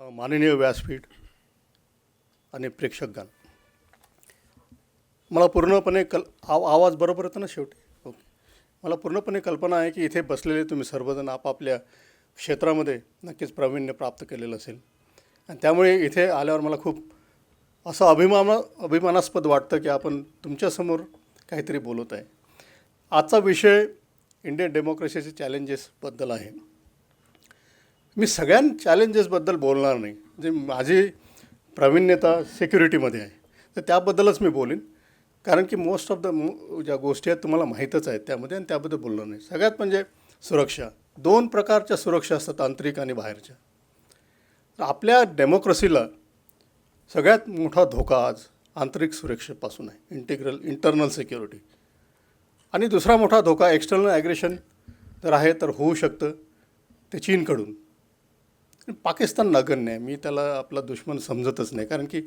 माननीय व्यासपीठ आणि प्रेक्षकगण मला पूर्णपणे कल आव आवाज बरोबर येतो ना शेवटी? ओके. मला पूर्णपणे कल्पना आहे की इथे बसलेले तुम्ही सर्वजण आपापल्या क्षेत्रामध्ये नक्कीच प्रावीण्य प्राप्त केलेलं असेल. आणि त्यामुळे इथे आल्यावर मला खूप असं अभिमान अभिमानास्पद वाटतं की आपण तुमच्यासमोर काहीतरी बोलत आहे. आजचा विषय इंडियन डेमोक्रेसीचे चॅलेंजेसबद्दल आहे. मी सगळ्या चॅलेंजेसबद्दल बोलणार नाही. जे माझी प्रावीण्यता सिक्युरिटीमध्ये आहे. तर त्याबद्दलच मी बोलेन. कारण की मोस्ट ऑफ द ज्या गोष्टी आहेत तुम्हाला माहीतच आहेत त्यामध्ये आणि त्याबद्दल बोलणार नाही. सगळ्यात म्हणजे सुरक्षा. दोन प्रकारच्या सुरक्षा असतात आंतरिक आणि बाहेरच्या. तर आपल्या डेमोक्रेसीला सगळ्यात मोठा धोका आज आंतरिक सुरक्षेपासून आहे. इंटिग्रल इंटरनल सिक्युरिटी आणि दुसरा मोठा धोका एक्सटर्नल ॲग्रेशन जर आहे तर होऊ शकतं. ते चीनकडून. पाकिस्तान नगण्य आहे. मी त्याला आपला दुश्मन समजतच नाही. कारण की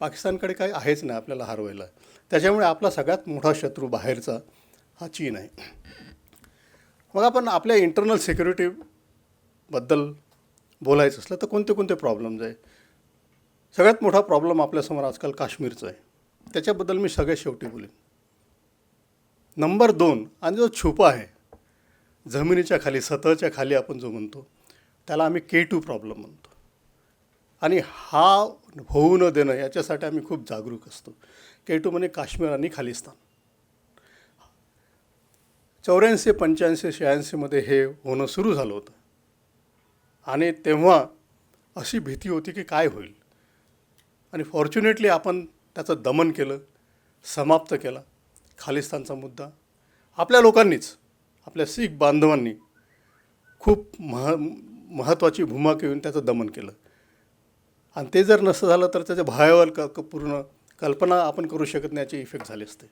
पाकिस्तानकडे काही आहेच नाही आपल्याला हरवायला. त्याच्यामुळे आपला सगळ्यात मोठा शत्रू बाहेरचा हा चीन आहे. मग आपण आपल्या इंटरनल सिक्युरिटीबद्दल बोलायचं असलं तर कोणते कोणते प्रॉब्लेम्स आहे? सगळ्यात मोठा प्रॉब्लेम आपल्यासमोर आजकाल काश्मीरचा आहे. त्याच्याबद्दल मी सगळ्यात शेवटी बोलेन. नंबर दोन आणि जो छुपा आहे जमिनीच्या खाली सतहच्या खाली आपण जो म्हणतो त्याला आम्ही के टू प्रॉब्लेम म्हणतो. आणि हा होऊ न देणं याच्यासाठी आम्ही खूप जागरूक असतो. के टू म्हणजे काश्मीर आणि खालिस्तान. चौऱ्याऐंशी पंच्याऐंशी शहाऐंशीमध्ये हे होणं सुरू झालं होतं. आणि तेव्हा अशी भीती होती की काय होईल. आणि फॉर्च्युनेटली आपण त्याचं दमन केलं समाप्त केला खालिस्तानचा मुद्दा. आपल्या लोकांनीच आपल्या शीख बांधवांनी खूप मह महत्त्वाची भूमिका घेऊन त्याचं दमन केलं. आणि ते जर नसं झालं तर त्याच्या भयावह क क- पूर्ण कल्पना आपण करू शकत नाही याचे इफेक्ट झाले असते.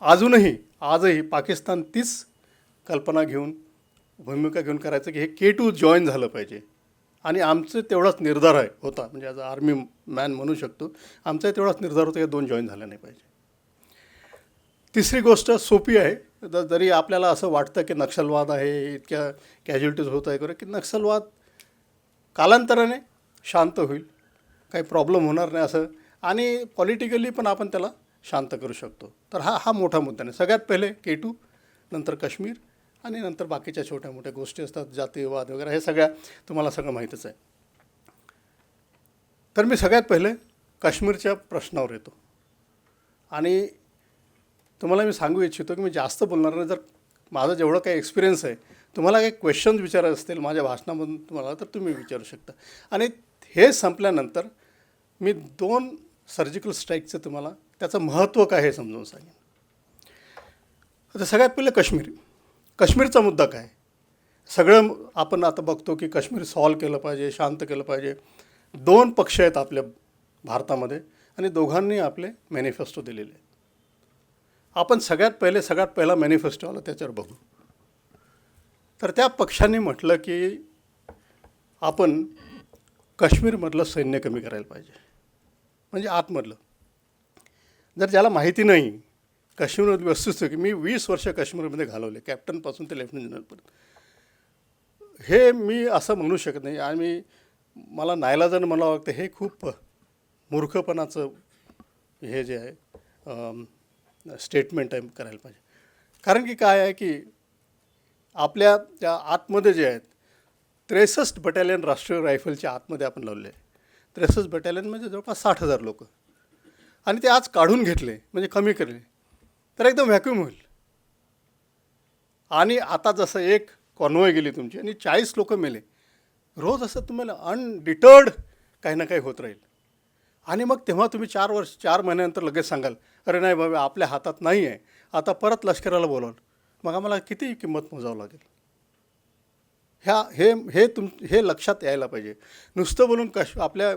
अजूनही आजही पाकिस्तान तीच कल्पना घेऊन भूमिका घेऊन करायचं की हे के टू जॉईन झालं पाहिजे. आणि आमचं तेवढाच निर्धार आहे होता. म्हणजे आज आर्मी मॅन म्हणू शकतो. आमचा तेवढाच निर्धार होता की दोन जॉईन झाले नाही पाहिजे. तिसरी गोष्ट सोपी आहे. जरी आपल्याला असं वाटतं की नक्षलवाद आहे इतक्या कॅज्युलिटीज होत आहे वगैरे की नक्षलवाद कालांतराने शांत होईल. काही प्रॉब्लेम होणार नाही असं. आणि पॉलिटिकली पण आपण त्याला शांत करू शकतो. तर हा हा मोठा मुद्दा नाही. सगळ्यात पहिले के टू नंतर काश्मीर आणि नंतर बाकीच्या छोट्या मोठ्या गोष्टी असतात जातीयवाद वगैरे हे सगळ्या तुम्हाला सगळं माहीतच आहे. तर मी सगळ्यात पहिले काश्मीरच्या प्रश्नावर येतो. आणि तुम्हाला मी सांगू इच्छितो की मी जास्त बोलणार नाही. जर माझं जेवढं काही एक्सपिरियन्स आहे तुम्हाला काही क्वेश्चन्स विचारायचे असतील माझ्या भाषणामधून तुम्हाला तर तुम्ही विचारू शकता. आणि हे संपल्यानंतर मी दोन सर्जिकल स्ट्राईकचं तुम्हाला त्याचं महत्त्व काय हे समजावून सांगेन. आता सगळ्यात पहिले काश्मीर. काश्मीरचा मुद्दा काय? सगळं आपण आता बघतो की काश्मीर सॉल्व केलं पाहिजे शांत केलं पाहिजे. दोन पक्ष आहेत आपल्या भारतामध्ये आणि दोघांनी आपले मॅनिफेस्टो दिलेले. आपण सगळ्यात पहिले सगळ्यात पहिला मॅनिफेस्टो आला त्याच्यावर बघू. तर त्या पक्षांनी म्हटलं की आपण काश्मीरमधलं सैन्य कमी करायला पाहिजे. म्हणजे आतमधलं. जर ज्याला माहिती नाही काश्मीरमध्ये वस्तुस्थिती की मी वीस वर्ष काश्मीरमध्ये घालवले कॅप्टनपासून ते लेफ्टनंट जनरलपर्यंत हे मी असं म्हणू शकत नाही. आणि मला नायलाजानं म्हणावं वाटतं हे खूप मूर्खपणाचं हे जे आहे स्टेटमेंट आहे करायला पाहिजे. कारण की काय आहे की आपल्या त्या आतमध्ये जे आहेत त्रेसष्ट बटालियन राष्ट्रीय रायफलच्या आतमध्ये आपण लावले आहे. त्रेसष्ट बटालियन म्हणजे जवळपास साठ हजार लोक. आणि ते आज काढून घेतले म्हणजे कमी केले. तर एकदम व्हॅक्यूम होईल. आणि आता जसं एक कॉन्वॉय गेली तुमची आणि चाळीस लोक मेले रोज असं तुम्हाला अनडिटर्ड काही ना काही होत राहील. आणि मग तेव्हा तुम्ही चार वर्ष चार महिन्यानंतर लगेच सांगाल अरे नाही बाबा आपल्या हातात नाही आहे आता परत लष्कराला बोलावलं. मग आम्हाला किती किंमत मोजावं लागेल? ह्या हे हे तुम हे लक्षात यायला पाहिजे. नुसतं बोलून कश आपल्या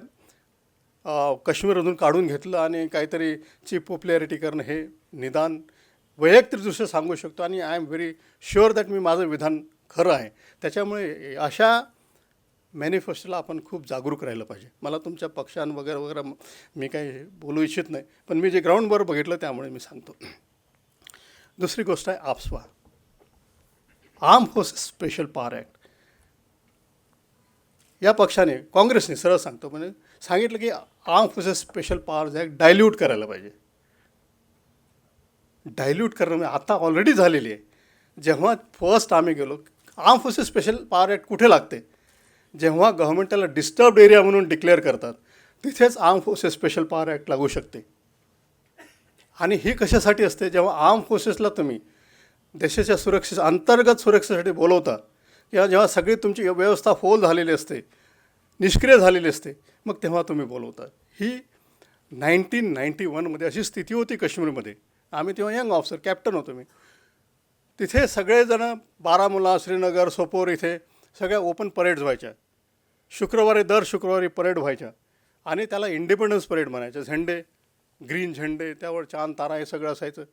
काश्मीरमधून काढून घेतलं आणि काहीतरी ची पॉप्युलॅरिटी करणं हे निदान वैयक्तिकदृष्ट्या सांगू शकतो आणि I am very sure that मी माझं विधान खरं आहे. त्याच्यामुळे अशा मॅनिफेस्टोला आपण खूप जागरूक राहिलं पाहिजे. मला तुमच्या पक्षां वगैरे वगैरे मी काही बोलू इच्छित नाही पण मी जे ग्राउंडवर बघितलं त्यामुळे मी सांगतो. दुसरी गोष्ट आहे AFSPA. Arm forces special power act या पक्षाने काँग्रेसने सरळ सांगतो म्हणजे सांगितलं की arm forces special power act dilute करायला पाहिजे. डायल्यूट करणं म्हणजे आता ऑलरेडी झालेली आहे. जेव्हा फर्स्ट आम्ही गेलो arm forces special power act कुठे लागते? जेव्हा गव्हर्मेंटला डिस्टर्ब डिस्टर्ब्ड एरिया म्हणून डिक्लेअर करतात तिथेच arm forces special power act लागू शकते. आणि ही कशासाठी असते? जेव्हा आर्म फोर्सेसला तुम्ही देशाच्या सुरक्षे अंतर्गत सुरक्षेसाठी बोलवता किंवा जेव्हा सगळी तुमची व्यवस्था फोल झालेली असते निष्क्रिय झालेली असते मग तेव्हा तुम्ही बोलवता. ही नाईन्टीन नाईन्टी वनमध्ये अशी स्थिती होती काश्मीरमध्ये. आम्ही तेव्हा यंग ऑफिसर कॅप्टन होतो मी. तिथे सगळेजणं बारामुला श्रीनगर सोपोर इथे सगळ्या ओपन परेड्स व्हायच्या. शुक्रवारी दर शुक्रवारी परेड व्हायच्या. आणि त्याला इंडिपेंडन्स परेड म्हणायचं. झेंडे ग्रीन झेंडे त्यावर चांद तारा हे सगळं असायचं.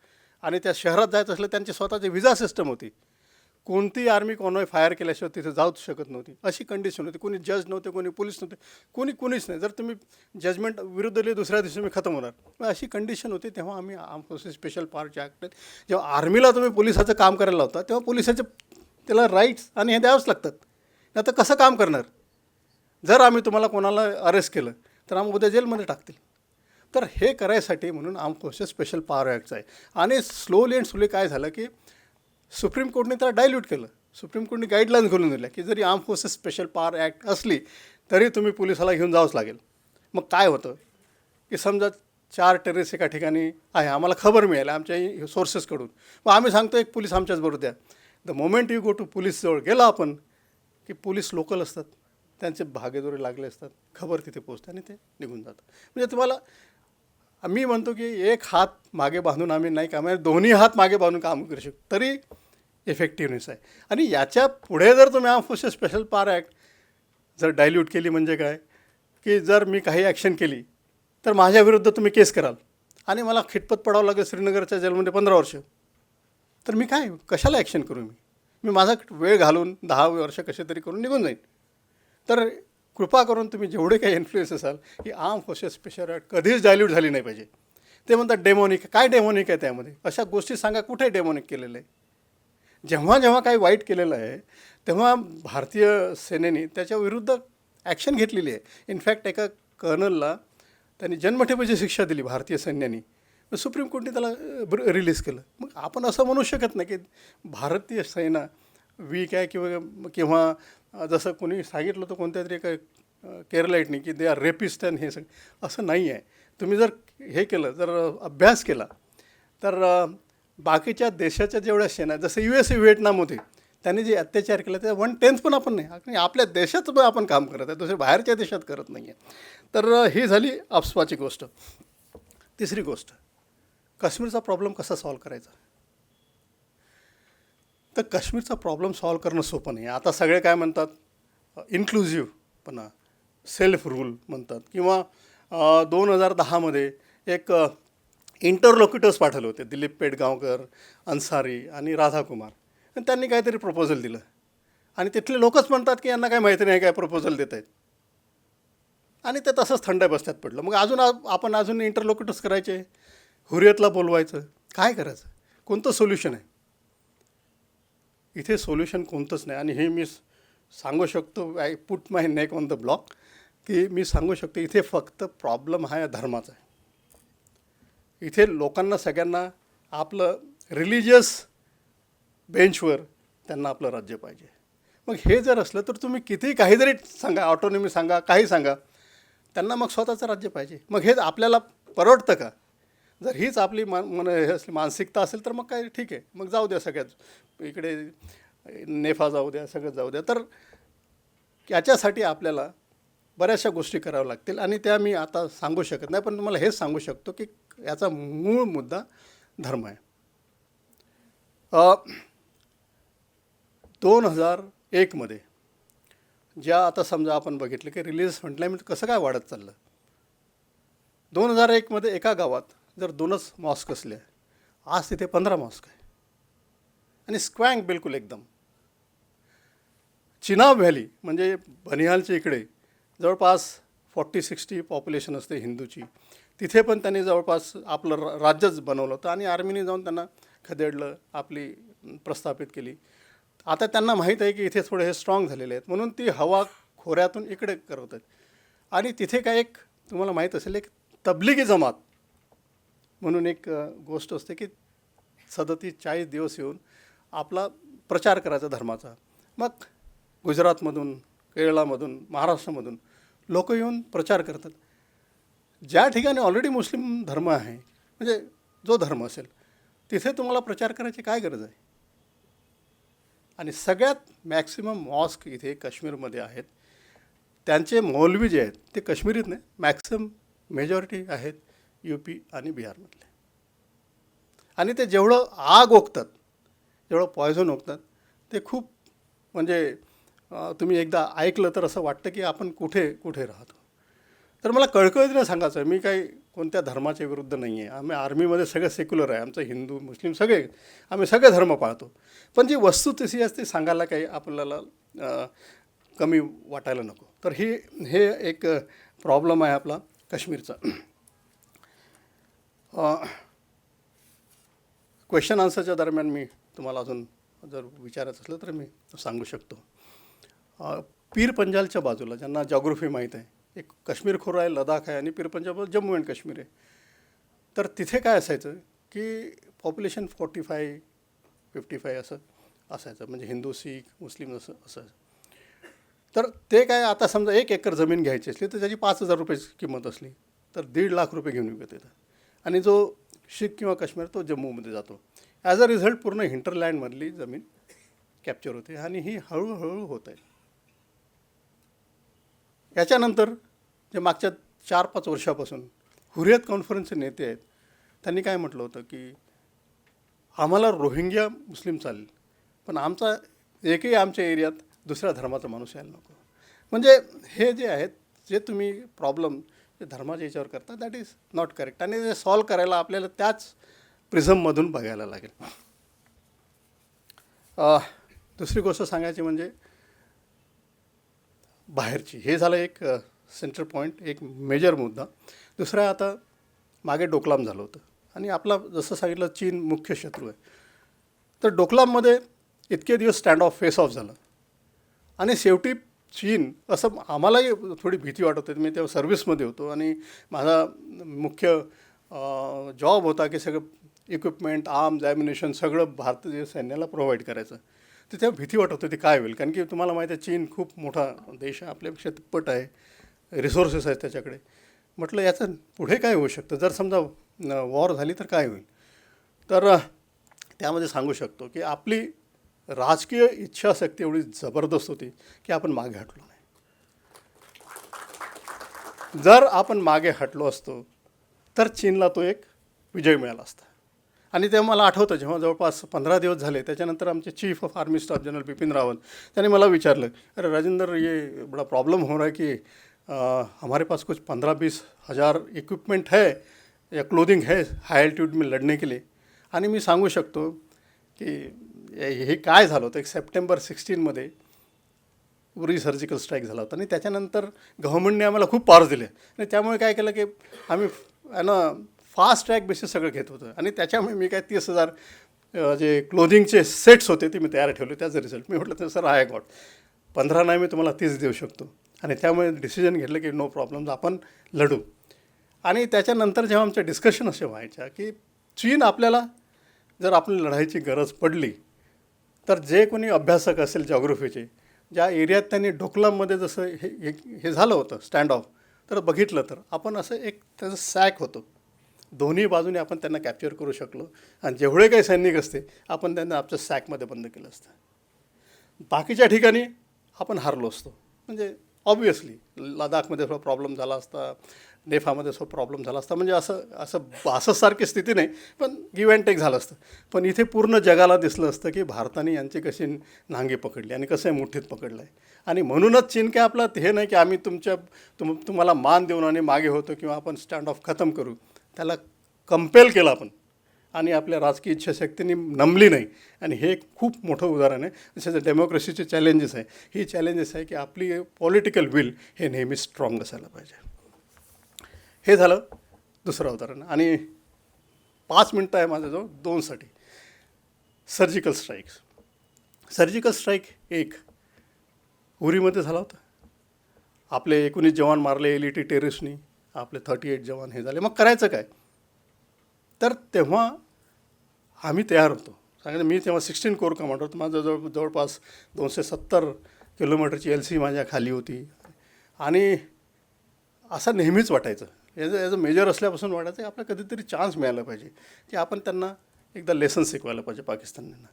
आणि त्या शहरात जायचं असलं त्यांची स्वतःची विजा सिस्टम होती. कोणती आर्मी कॉन्वॉय फायर केल्याशिवाय तिथे जाऊच शकत नव्हती. अशी कंडिशन होती. कोणी जज नव्हते कोणी पोलीस नव्हते कोणी कोणीच नाही. जर तुम्ही जजमेंट विरुद्ध लिहिले दुसऱ्या दिवशी मी खतम होणार. अशी कंडिशन होती. तेव्हा आम्ही arm forces special part act जेव्हा आर्मीला तुम्ही पोलिसाचं काम करायला लावता तेव्हा पोलिसाचे त्याला राईट्स आणि हे द्यावंच लागतात. नाही तर कसं काम करणार? जर आम्ही तुम्हाला कोणाला अरेस्ट केलं तर आम्ही उद्या जेलमध्ये टाकतील. तर हे करायसाठी म्हणून आर्म स्पेशल पॉवर ॲक्टचं आहे. आणि स्लोली अँड स्लोली काय झालं की सुप्रीम कोर्टने त्याला डायल्यूट केलं. सुप्रीम कोर्टने गाईडलाईन्स घालून दिल्या की जरी arm forces special power act असली तरी तुम्ही पोलिसाला घेऊन जावंच लागेल. मग काय होतं? की समजा चार टेरेस एका ठिकाणी आहे आम्हाला खबर मिळेल आमच्या सोर्सेसकडून मग आम्ही सांगतो एक पोलीस आमच्याच बरोबर द्या. The moment you go to पोलीसजवळ गेला आपण की पोलीस लोकल असतात. त्यांचे भागेदोरे लागले असतात खबर तिथे पोचते आणि ते निघून जातं म्हणजे तुम्हाला मी म्हणतो की एक हात मागे बांधून आम्ही नाही काम म्हणजे दोन्ही हात मागे बांधून काम करू शकतो. तरी इफेक्टिव्हनेस आहे. आणि याच्यापुढे जर तुम्ही arm forces special power act जर डायल्यूट केली म्हणजे काय? की जर मी काही ॲक्शन केली तर माझ्या विरुद्ध तुम्ही केस कराल. आणि मला खिटपत पडावं लागेल श्रीनगरच्या जेलमध्ये पंधरा वर्ष. तर मी काय कशाला ॲक्शन करू मी? मी माझा वेळ घालून दहा वर्ष कसे तरी करून निघून जाईन. तर कृपा करून तुम्ही जेवढे काही इन्फ्लुएन्स असाल की आर्म फोर्सेस स्पेशल कधीच डायल्यूट झाली नाही पाहिजे. ते म्हणतात डेमोनिक काय डेमोनिक आहे त्यामध्ये? अशा गोष्टी सांगा कुठे डेमोनिक केलेलं आहे? जेव्हा जेव्हा काही वाईट केलेलं आहे तेव्हा भारतीय सेनेने त्याच्या विरुद्ध ॲक्शन घेतलेली आहे. इनफॅक्ट एका कर्नलला त्यांनी जन्मठेपेची शिक्षा दिली भारतीय सैन्याने. मग सुप्रीम कोर्टने त्याला रिलीज केलं. मग आपण असं म्हणू शकत नाही की भारतीय सेना वीक आहे किंवा किंवा जसं कोणी सांगितलं होतं कोणत्या तरी एका केरलाईटने की दे आर रेपिस्ट अँड हे सगळं असं नाही आहे. तुम्ही जर हे केलं जर अभ्यास केला तर बाकीच्या देशाच्या जेवढ्या सेना जसं यू एस ए व्हिएटनाम होते त्यांनी जे अत्याचार केले ते वन टेन्थ पण आपण नाही. आणि आपल्या देशात पण आपण काम करत आहे दुसऱ्या बाहेरच्या देशात करत नाही आहे. तर ही झाली अफस्वाची गोष्ट. तिसरी गोष्ट काश्मीरचा प्रॉब्लेम कसा सॉल्व करायचा? तर काश्मीरचा प्रॉब्लेम सॉल्व करणं सोपं नाही. आता सगळे काय म्हणतात? इन्क्लुझिव्ह पण सेल्फ रूल म्हणतात. किंवा दोन हजार दहामध्ये एक इंटरलोक्युटर्स पाठवले होते. दिलीप पेडगावकर अन्सारी आणि राधाकुमार. आणि त्यांनी काहीतरी प्रपोजल दिलं. आणि तिथले लोकच म्हणतात की यांना काय माहिती नाही काय प्रपोजल देत आहेत. आणि ते तसंच थंड बसत्यात पडलं. मग अजून आपण अजून इंटरलोक्युटर्स करायचे? हुरियतला बोलवायचं? काय करायचं? कोणतं सोल्युशन आहे? इथे सोल्युशन कोणतंच नाही. आणि हे मी सांगू शकतो I put my neck on the block की मी सांगू शकतो इथे फक्त प्रॉब्लेम हा या धर्माचा आहे. इथे लोकांना सगळ्यांना आपलं रिलिजियस बेंचवर त्यांना आपलं राज्य पाहिजे. मग हे जर असलं तर तुम्ही किती काही जरी सांगा ऑटोनॉमी सांगा काही सांगा त्यांना मग स्वतःचं राज्य पाहिजे. मग हे आपल्याला परवडतं का? जर हीच आपली मान मन हे असली मानसिकता असेल तर मग काय ठीक आहे. मग जाऊ द्या सगळ्यात. इकडे नेफा जाऊ द्या सगळं जाऊ द्या. तर याच्यासाठी आपल्याला बऱ्याचशा गोष्टी कराव्या लागतील आणि त्या मी आता सांगू शकत नाही पण तुम्हाला हेच सांगू शकतो की याचा मूळ मुद्दा धर्म आहे. दोन हजार एकमध्ये ज्या आता समजा आपण बघितलं की रिलीज म्हटल्यामध्ये कसं काय वाढत चाललं? दोन हजार एकमध्ये एका गावात जर दोनच मॉस्क असले आज तिथे पंधरा मॉस्क आहे. आणि स्क्वँग बिलकुल एकदम. चिनाब व्हॅली म्हणजे बनिहालच्या इकडे जवळपास फॉर्टी सिक्स्टी पॉप्युलेशन असते हिंदूची. तिथे पण त्यांनी जवळपास आपलं राज्यच बनवलं होतं आणि आर्मीने जाऊन त्यांना खदेडलं आपली प्रस्थापित केली. आता त्यांना माहीत आहे की इथे थोडे हे स्ट्रॉंग झालेले आहेत म्हणून ती हवा खोऱ्यातून इकडे करत आहेत आणि तिथे काय एक तुम्हाला माहीत असेल एक तबलिगी जमात म्हणून एक गोष्ट असते की सदतीस चाळीस दिवस येऊन आपला प्रचार करायचा धर्माचा. मग गुजरातमधून केरळामधून महाराष्ट्रामधून लोक येऊन प्रचार करतात. ज्या ठिकाणी ऑलरेडी मुस्लिम धर्म आहे म्हणजे जो धर्म असेल तिथे तुम्हाला प्रचार करायची काय गरज आहे? आणि सगळ्यात मॅक्सिमम मॉस्क इथे काश्मीरमध्ये आहेत. त्यांचे मौलवी जे आहेत ते काश्मीरीत नाही मॅक्सिमम मेजॉरिटी आहेत. यू पी आणि बिहारमधले. आणि ते जेवढं आग ओकतात जेवढं पॉयझन ओकतात ते खूप म्हणजे तुम्ही एकदा ऐकलं तर असं वाटतं की आपण कुठे कुठे राहतो. तर मला कळकळीने सांगायचं आहे मी काही कोणत्या धर्माच्या विरुद्ध नाही आहे. आम्ही आर्मीमध्ये सगळं सेक्युलर आहे आमचं हिंदू मुस्लिम सगळे आम्ही सगळे धर्म पाळतो. पण जी वस्तू तशी असते सांगायला काही आपल्याला कमी वाटायला नको. तर ही हे एक प्रॉब्लेम आहे आपला काश्मीरचा. क्वेश्चन आन्सरच्या दरम्यान मी तुम्हाला अजून जर विचारायचं असलं तर मी सांगू शकतो. पीर पंजालच्या बाजूला ज्यांना जॉग्रफी माहीत आहे एक काश्मीर खोरं आहे लडाख आहे आणि पीर पंजाब जम्मू अँड काश्मीर आहे. तर तिथे काय असायचं की population forty five fifty five असं असायचं म्हणजे हिंदू शीख मुस्लिम असं असायचं. तर ते काय आता समजा एक एकर जमीन घ्यायची असली तर त्याची पाच हजार रुपये किंमत असली तर दीड लाख रुपये घेऊन विकत येतात आणि जो शीख किंवा काश्मीर तो जम्मूमध्ये जातो. ॲज अ रिझल्ट पूर्ण हिंटरलँडमधली जमीन कॅप्चर होते आणि ही हळूहळू होत आहे. याच्यानंतर जे मागच्या चार पाच वर्षापासून हुरियत कॉन्फरन्सचे नेते आहेत त्यांनी काय म्हटलं होतं की आम्हाला रोहिंग्या मुस्लिम चालेल पण आमचा एकही आमच्या एरियात दुसऱ्या धर्माचा माणूस यायला नको. म्हणजे हे जे आहेत जे तुम्ही प्रॉब्लेम ते धर्माच्या याच्यावर करता दॅट इज नॉट करेक्ट आणि ते सॉल्व करायला आपल्याला त्याच प्रिझममधून बघायला लागेल. दुसरी गोष्ट सांगायची म्हणजे बाहेरची. हे झालं एक सेंटर पॉईंट एक मेजर मुद्दा. दुसरा आता मागे डोकलाम झालं होतं. आणि आपला जसं सांगितलं चीन मुख्य शत्रू आहे. तर डोकलाममध्ये इतके दिवस स्टँड ऑफ फेस ऑफ झालं. आणि शेवटी चीन असं आम्हालाही थोडी भीती वाटत होती. मी तेव्हा सर्व्हिसमध्ये होतो आणि माझा मुख्य जॉब होता की सगळं इक्विपमेंट आर्म्स ॲम्युनेशन सगळं भारतीय सैन्याला प्रोव्हाइड करायचं. तर तेव्हा भीती वाटत होती काय होईल? कारण की तुम्हाला माहिती आहे चीन खूप मोठा देश आहे आपल्यापेक्षा तिप्पट आहे रिसोर्सेस आहेत त्याच्याकडे. म्हटलं याचं पुढे काय होऊ शकतं? जर समजा वॉर झाली तर काय होईल? तर त्यामध्ये सांगू शकतो की आपली राजकीय इच्छाशक्ती एवढी जबरदस्त होती की आपण मागे हटलो नाही. जर आपण मागे हटलो असतो तर चीनला तो एक विजय मिळाला असता. आणि तेव्हा मला आठवतं जेव्हा जवळपास पंधरा दिवस झाले त्याच्यानंतर आमचे chief of army staff general Bipin Rawat त्यांनी मला विचारलं अरे राजेंद्र ये बड़ा प्रॉब्लम हो रहा है कि हमारे पास कुछ पंद्रह बीस हज़ार इक्विपमेंट है या क्लोथिंग है हाय एल्टीट्यूड में लढने के लिए? आणि मी सांगू शकतो की हे हे काय झालं होतं? एक सप्टेंबर सिक्स्टीनमध्ये उरी सर्जिकल स्ट्राईक झाला होता. आणि त्याच्यानंतर गव्हर्मेंटने आम्हाला खूप पॉवर्स दिले. आणि त्यामुळे काय केलं की आम्ही ना फास्ट ट्रॅक बेसिस सगळं घेत होतं. आणि त्याच्यामुळे मी काय तीस हजार जे क्लोदिंगचे सेट्स होते ते मी तयार ठेवले. त्याचा रिझल्ट मी म्हटलं तर सर आय गॉट पंधरा नाही मी तुम्हाला तीस देऊ शकतो. आणि त्यामुळे डिसिजन घेतलं की नो प्रॉब्लेम्स आपण लढू. आणि त्याच्यानंतर जेव्हा आमच्या डिस्कशन असे व्हायच्या की चीन आपल्याला जर आपली लढायची गरज पडली तर जे कोणी अभ्यासक असेल जॉग्रफीचे ज्या एरियात त्यांनी डोकलाममध्ये जसं हे हे हे झालं होतं स्टँड ऑफ तर बघितलं तर आपण असं एक त्याचं सॅक होतो. दोन्ही बाजूने आपण त्यांना कॅप्चर करू शकलो. आणि जेवढे काही सैनिक असते आपण त्यांना आमच्या सॅकमध्ये बंद केलं असतं. बाकीच्या ठिकाणी आपण हारलो असतो. म्हणजे ऑब्वियसली लडाखमध्ये थोडा प्रॉब्लेम झाला असता. नेफामध्ये थोडा प्रॉब्लेम झाला असता. म्हणजे असं असं बाससारखी स्थिती नाही पण गिव्ह अँड टेक झालं असतं. पण इथे पूर्ण जगाला दिसलं असतं की भारताने यांची कशी नांगी पकडली आणि कसं मुठीत पकडलं आहे आणि म्हणूनच चीन काय आपला हे नाही की आम्ही तुमच्या तुम तुम्हाला मान देऊन आणि मागे होतो किंवा आपण स्टँड ऑफ खतम करू. त्याला कंपेल केलं आपण. आणि आपल्या राजकीय इच्छाशक्तीने नमली नाही. आणि हे एक खूप मोठं उदाहरण आहे. जसे डेमोक्रेसीचे चॅलेंजेस आहे. ही चॅलेंजेस आहे की आपली पॉलिटिकल विल हे नेहमी स्ट्रॉंग असायला पाहिजे. हे झालं दुसरं उदाहरण आणि पाच मिनटं आहे माझ्याजवळ दोनसाठी. सर्जिकल स्ट्राईक्स सर्जिकल स्ट्राईक एक उरीमध्ये झाला होता. आपले एकोणीस जवान मारले एल ई टी टेरिस्टनी आपले थर्टी एट जवान हे झाले. मग करायचं काय? तर तेव्हा आम्ही तयार होतो. सांगितलं मी तेव्हा सिक्स्टीन कोर कमांडर होतो. माझं जवळ जवळपास दोनशे सत्तर किलोमीटरची एल सी माझ्या खाली होती. आणि असं नेहमीच वाटायचं. याचं ॲज अ मेजर असल्यापासून वाटायचं आहे आपल्याला कधीतरी चान्स मिळाला पाहिजे. की आपण त्यांना एकदा लेसन शिकवायला पाहिजे पाकिस्तानींना.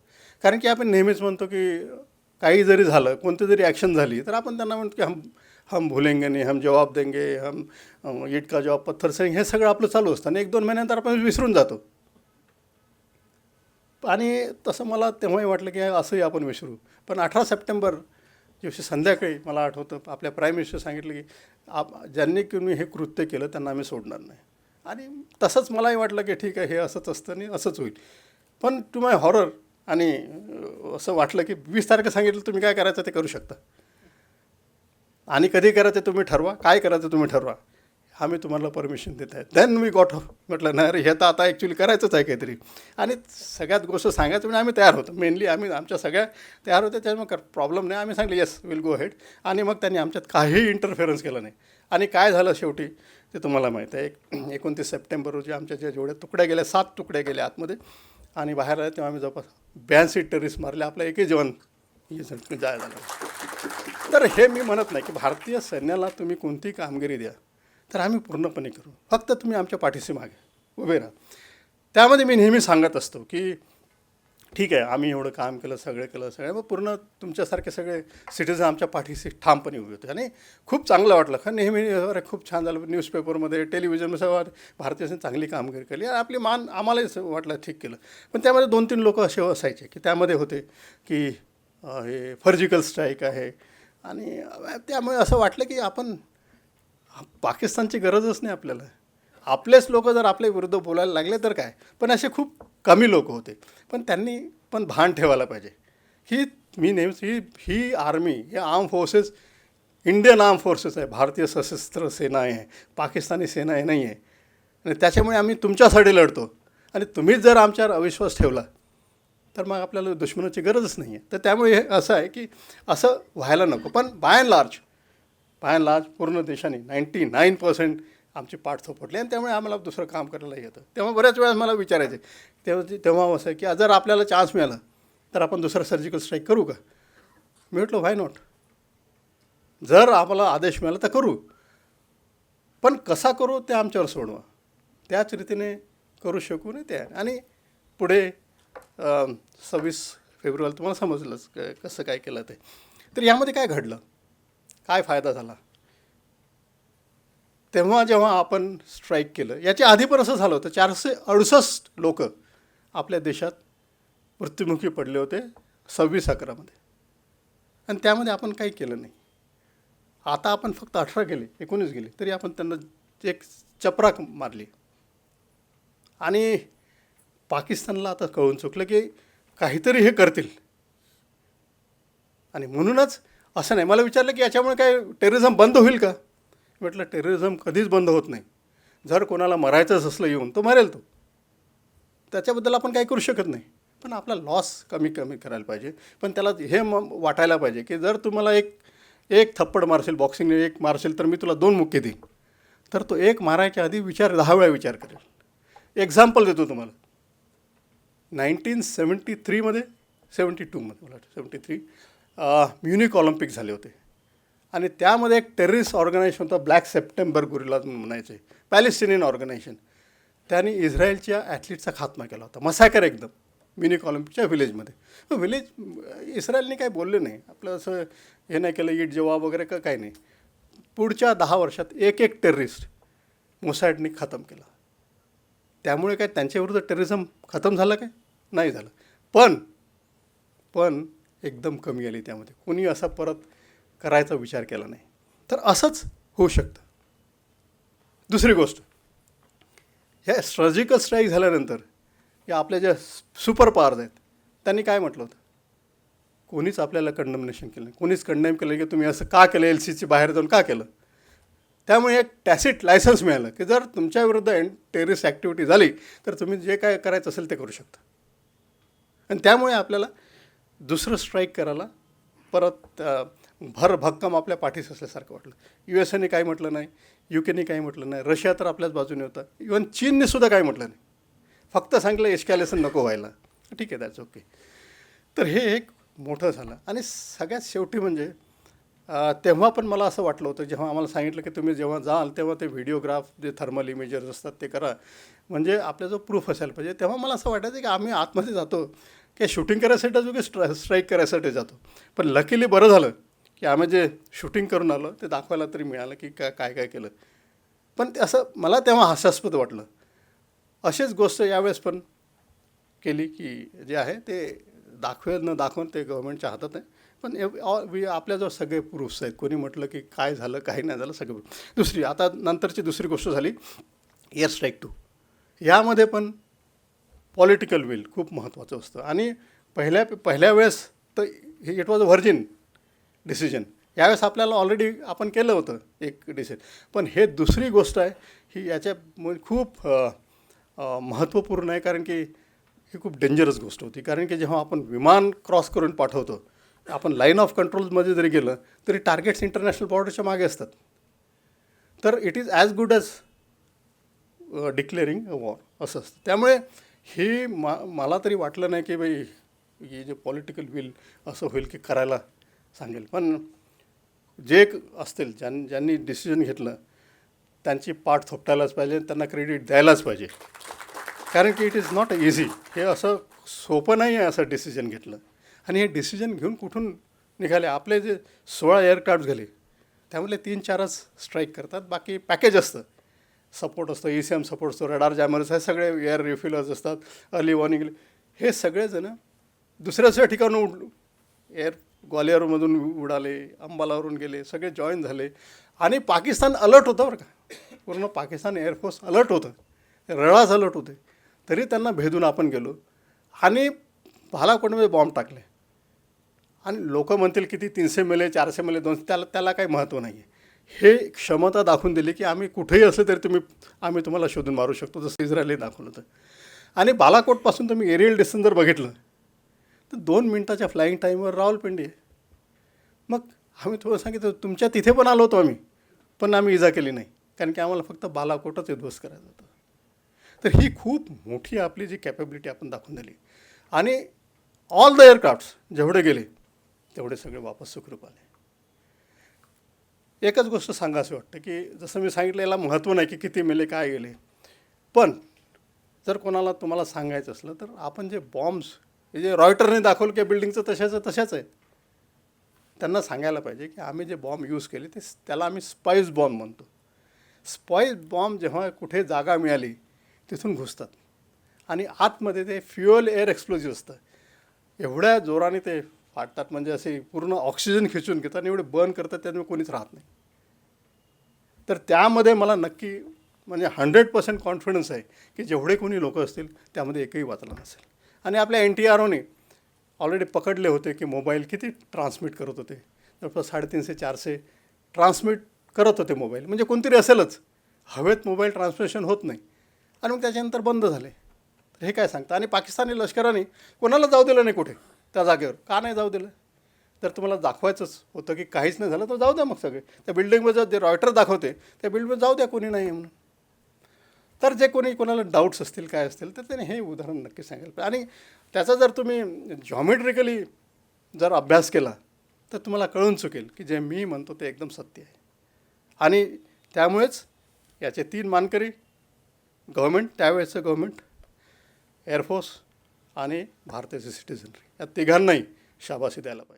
कारण की आपण नेहमीच म्हणतो की काही जरी झालं कोणती जरी ॲक्शन झाली तर आपण त्यांना म्हणतो की हम हम भुलेंगे नाही हम जवाब देंगे हम इटका का जवाब पत्थर सेंग हे सगळं आपलं चालू असतं. आणि एक दोन महिन्यानंतर आपण विसरून जातो. आणि तसं मला तेव्हाही वाटलं की असंही आपण विसरू. पण अठरा सप्टेंबर दिवशी संध्याकाळी मला आठवतं आपल्या प्राईम मिनिस्टर सांगितलं की आप ज्यांनी तुम्ही हे कृत्य केलं त्यांना आम्ही सोडणार नाही. आणि तसंच मलाही वाटलं की ठीक आहे हे असंच असतं आणि असंच होईल. पण टू माय हॉरर आणि असं वाटलं की वीस तारखे सांगितलं तुम्ही काय करायचं ते करू शकता. आणि कधी करायचं तुम्ही ठरवा काय करायचं तुम्ही ठरवा. आम्ही तुम्हाला परमिशन देत आहे देन मी गॉट म्हटलं नाही अरे हे तर आता ॲक्च्युली करायचंच आहे काहीतरी. आणि सगळ्यात गोष्ट सांगायचं म्हणजे आम्ही तयार होतो. मेनली आम्ही आमच्या सगळ्या तयार होत्या. त्यामुळे प्रॉब्लेम नाही. आम्ही सांगले येस विल गो हेड आणि मग त्यांनी आमच्यात काहीही इंटरफेरन्स केलं नाही. आणि काय झालं शेवटी ते तुम्हाला माहीत आहे. एक एकोणतीस सप्टेंबर रोजी आमच्या ज्या जेवढ्या तुकड्या गेल्या सात तुकड्या गेल्या आतमध्ये. आणि बाहेर आले तेव्हा आम्ही जवळपास ब्याऐंशी टेरिस्ट मारले. आपलं एकही जेवण जाय झालं. तर हे मी म्हणत नाही की भारतीय सैन्याला तुम्ही कोणती कामगिरी द्या. तर आम्ही पूर्णपणे करू. फक्त तुम्ही आमच्या पाठीशी मागे उभे राहा. त्यामध्ये मी नेहमी सांगत असतो की ठीक आहे आम्ही एवढं काम केलं सगळे केलं सगळं मग पूर्ण तुमच्यासारखे सगळे सिटीजन आमच्या पाठीशी ठामपणे उभे होते. आणि खूप चांगलं वाटलं. खरं नेहमी अरे खूप छान झालं न्यूजपेपरमध्ये टेलिव्हिजनमध्ये सगळं भारतीय चांगली कामगिरी केली. आणि आपली मान आम्हालाही वाटलं ठीक केलं. पण त्यामध्ये दोन तीन लोक असे असायचे की त्यामध्ये होते की हे फर्जिकल स्ट्राईक आहे. आणि त्यामुळे असं वाटलं की आपण पाकिस्तानची गरजच नाही आपल्याला. आपलेच लोक जर आपल्या विरुद्ध बोलायला लागले तर काय? पण असे खूप कमी लोक होते. पण त्यांनी पण भान ठेवायला पाहिजे. ही मी नेहमीच ही ही आर्मी ही arm forces Indian arm forces आहे. भारतीय सशस्त्र सेना आहे. पाकिस्तानी सेना आहे नाही आहे आणि त्याच्यामुळे आम्ही तुमच्यासाठी लढतो. आणि तुम्हीच जर आमच्यावर अविश्वास ठेवला तर मग आपल्याला दुश्मनाची गरजच नाही आहे तर त्यामुळे हे असं आहे की असं व्हायला नको. पण बाय अँड लार्ज पाहायला आज पूर्ण देशाने नाईंटी नाईन पर्सेंट आमची पाठ थोपटली आणि त्यामुळे आम्हाला दुसरं काम करायला येतं. तेव्हा बऱ्याच वेळेस मला विचारायचे तेव्हा तेव्हा असं आहे की जर आपल्याला चान्स मिळाला तर आपण दुसरं सर्जिकल स्ट्राईक करू का? मी म्हटलं व्हाय नॉट जर आम्हाला आदेश मिळाला तर करू. पण कसा करू ते आमच्यावर सोडवा. त्याच रीतीने करू शकू नाही त्या आणि पुढे सव्वीस फेब्रुवारी तुम्हाला समजलंच कसं काय केलं ते. तर यामध्ये काय घडलं? काय फायदा झाला? तेव्हा जेव्हा आपण स्ट्राईक केलं याच्या आधी पण असं झालं होतं. चारशे अडुसष्ट लोक आपल्या देशात मृत्युमुखी पडले होते सव्वीस अकरामध्ये. आणि त्यामध्ये आपण काही केलं नाही. आता आपण फक्त अठरा गेले एकोणीस गेले तरी आपण त्यांना एक चपराक मारली. आणि पाकिस्तानला आता कळून चुकलं की काहीतरी हे करतील. आणि म्हणूनच असं नाही. मला विचारलं की याच्यामुळे काय टेररिझम बंद होईल का? म्हटलं टेररिझम कधीच बंद होत नाही. जर कोणाला मरायचंच असलं येऊन तो मरेल तो. त्याच्याबद्दल आपण काही करू शकत नाही. पण आपला लॉस कमी कमी करायला पाहिजे. पण त्याला हे म वाटायला पाहिजे की जर तुम्हाला एक एक थप्पड मारशील बॉक्सिंगने एक मारशील तर मी तुला दोन मुक्के देईन. तर तो एक मारायच्या आधी विचार दहा वेळा विचार करेल. एक्झाम्पल देतो तुम्हाला. नाईन्टीन सेवन्टी थ्रीमध्ये सेवन्टी टूमध्ये मला सेवन्टी थ्री म्युनिक ऑलिम्पिक झाले होते. आणि त्यामध्ये एक टेररिस्ट ऑर्गनायझेशन होतं ब्लॅक सप्टेंबर गुरिला म्हणायचे. Palestinian organisation. त्यांनी इस्रायलच्या ॲथलीटचा खात्मा केला होता मसाकर एकदम म्युनिक ऑलिम्पिकच्या व्हिलेजमध्ये. व्हिलेज इस्रायलने काही बोलले नाही. आपलं असं हे नाही केलं ईट जवाब वगैरे का काही नाही. पुढच्या दहा वर्षात एक एक टेररिस्ट मोसॅडनी खतम केला. त्यामुळे काय त्यांच्याविरुद्ध टेररिझम खतम झालं काय? नाही झालं. पण पण एकदम कमी आली त्यामध्ये. कोणी असा परत करायचा विचार केला नाही. तर असंच होऊ शकतं. दुसरी गोष्ट. ह्या सर्जिकल स्ट्राईक झाल्यानंतर या आपल्या ज्या सुपर पॉवर्स आहेत त्यांनी काय म्हटलं होतं? कोणीच आपल्याला कंडमनेशन केलं नाही. कोणीच कंडेम केलं की तुम्ही असं का केलं एल सीची बाहेर जाऊन का केलं? त्यामुळे एक टॅसिट लायसन्स मिळालं की जर तुमच्या विरुद्ध एन टेररिस्ट ॲक्टिव्हिटी झाली तर तुम्ही जे काय करायचं असेल ते करू शकता. आणि त्यामुळे आपल्याला दुसरं स्ट्राईक करायला परत भर भक्कम आपल्या पाठीस असल्यासारखं वाटलं. यू एस एने काय म्हटलं नाही यू केने काही म्हटलं नाही रशिया तर आपल्याच बाजूने होता. इवन चीनने सुद्धा काय म्हटलं नाही. फक्त सांगितलं एस्कॅलेशन नको व्हायला. ठीक आहे दॅट्स ओके तर हे एक मोठं झालं. आणि सगळ्यात शेवटी म्हणजे तेव्हा पण मला असं वाटलं होतं जेव्हा आम्हाला सांगितलं की तुम्ही जेव्हा जाल तेव्हा ते व्हिडिओग्राफ जे थर्मल इमेजर्स असतात ते करा. म्हणजे आपला जो प्रूफ असायला पाहिजे तेव्हा मला असं वाटायचं की आम्ही आतमध्ये जातो. काही शूटिंग करायसाठी जातो की स्ट्रा स्ट्राईक करायसाठी जातो. पण लकीली बरं झालं की आम्ही जे शूटिंग करून आलो ते दाखवायला तरी मिळालं की का काय काय केलं. पण ते असं मला तेव्हा हास्यास्पद वाटलं. अशीच गोष्ट यावेळेस पण केली की जे आहे ते दाखवे न दाखवून ते गव्हर्मेंटच्या हातात आहे. पण एव- ऑ- वि- आपल्याजवळ सगळे प्रूफ्स आहेत. कोणी म्हटलं की काय झालं काही नाही झालं सगळे दुसरी आता नंतरची दुसरी गोष्ट झाली एअर स्ट्राईक टू यामध्ये पण पॉलिटिकल विल खूप महत्त्वाचं असतं. आणि पहिल्या पहिल्या वेळेस तर it was a virgin decision यावेळेस आपल्याला ऑलरेडी आपण केलं होतं एक डिसिजन पण हे दुसरी गोष्ट आहे ही याच्या खूप महत्त्वपूर्ण आहे कारण की ही खूप डेंजरस गोष्ट होती. कारण की जेव्हा आपण विमान क्रॉस करून पाठवतो आपण लाईन ऑफ कंट्रोलमध्ये जरी गेलं तरी टार्गेट्स इंटरनॅशनल बॉर्डरच्या मागे असतात. तर it is as good as declaring a war असं असतं. त्यामुळे हे मा मला तरी वाटलं नाही की बाई हे जे पॉलिटिकल विल असं होईल की करायला सांगेल. पण जे क- असतील ज्यां ज्यांनी डिसिजन घेतलं त्यांची पाठ थोपटायलाच पाहिजे त्यांना क्रेडिट द्यायलाच पाहिजे. कारण की इट इज नॉट इझी हे असं सोपं नाही आहे असं डिसिजन घेतलं. आणि हे डिसिजन घेऊन कुठून निघाले? आपले जे सोळा एअरक्राफ्ट झाले त्यामधले तीन चारच स्ट्राईक करतात बाकी पॅकेज असतं. सपोर्ट असतो ई सी एम सपोर्ट असतो रडार जॅमर्स हे सगळे एअर रिफ्युलर्स असतात अर्ली वॉर्निंग हे सगळेजण दुसऱ्या दुसऱ्या ठिकाणून उड एअर ग्वालियरमधून उडाले अंबालावरून गेले सगळे जॉईन झाले. आणि पाकिस्तान अलर्ट होतं बरं का. पूर्ण पाकिस्तान एअरफोर्स अलर्ट होतं. रळाच अलर्ट होते. तरी त्यांना भेदून आपण गेलो. आणि भालाकोटमध्ये बॉम्ब टाकले. आणि लोक म्हणतील किती तीनशे मेले चारशे मेले दोनशे त्याला त्याला काही महत्त्व नाही आहे हे क्षमता दाखवून दिली की आम्ही कुठेही असलं तरी तुम्ही आम्ही तुम्हाला शोधून मारू शकतो जसं इस्रायलने दाखवलं होतं. आणि बालाकोटपासून तुम्ही एरियल डिस्टन्स जर बघितलं तर दोन मिनटाच्या फ्लाईंग टाईमवर रावलपिंडी आहे मग आम्ही थोडं सांगितलं तुमच्या तिथे पण आलो होतो आम्ही पण आम्ही इजा केली नाही कारण की आम्हाला फक्त बालाकोटच उद्ध्वस्त करायचं होतं. तर ही खूप मोठी आपली जी कॅपेबिलिटी आपण दाखवून दिली. आणि ऑल द एअरक्राफ्ट्स जेवढे गेले तेवढे सगळे वापस सुखरूप आले. एकच गोष्ट सांगायचं वाटतं की जसं मी सांगितलं याला महत्त्व नाही की किती मेले काय गेले. पण जर कोणाला तुम्हाला सांगायचं असलं तर आपण जे बॉम्ब्स हे जे रॉयटरने दाखवलं की बिल्डिंगचं तशाचं तशाच आहे. त्यांना सांगायला पाहिजे की आम्ही जे बॉम्ब यूज केले ते त्याला आम्ही स्पाईस बॉम्ब म्हणतो. स्पाईस बॉम्ब जेव्हा कुठे जागा मिळाली तिथून घुसतात. आणि आतमध्ये ते फ्युअल एअर एक्सप्लोजिव्ह असतं. एवढ्या जोराने ते फाटतात म्हणजे असे पूर्ण ऑक्सिजन खेचून घेतात आणि एवढे बर्न करतात त्यामुळे कोणीच राहत नाही. तर त्यामध्ये मला नक्की म्हणजे हंड्रेड पर्सेंट कॉन्फिडन्स आहे की जेवढे कोणी लोक असतील त्यामध्ये एकही वाचला नसेल. आणि आपल्या एन टी आर ओने ऑलरेडी पकडले होते की मोबाईल किती ट्रान्समिट करत होते. जवळपास साडेतीनशे चारशे ट्रान्समिट करत होते मोबाईल म्हणजे कोणतरी असेलच. हवेत मोबाईल ट्रान्समिशन होत नाही. आणि मग त्याच्यानंतर बंद झाले. हे काय सांगतं? आणि पाकिस्तानी लष्कराने कोणाला जाऊ दिलं नाही कुठे? त्या जागेवर. का नाही जाऊ दिलं? तर तुम्हाला दाखवायचंच होतं की काहीच नाही झालं तर जाऊ द्या मग सगळे. त्या बिल्डिंगमध्ये जे रॉयटर दाखवते त्या बिल्डिंगमध्ये जाऊ द्या कोणी नाही म्हणून. तर जे कोणी कोणाला डाऊट्स असतील काय असतील तर त्याने हे उदाहरण नक्की सांगेल आणि त्याचा जर तुम्ही जॉमेट्रिकली जर अभ्यास केला तर तुम्हाला कळून चुकेल की जे मी म्हणतो ते एकदम सत्य आहे. आणि त्यामुळेच याचे तीन मानकरी गव्हर्मेंट त्यावेळेचं गव्हर्मेंट एअरफोर्स आणि भारताचे सिटिझनरी या तिघांनाही शाबासी द्यायला पाहिजे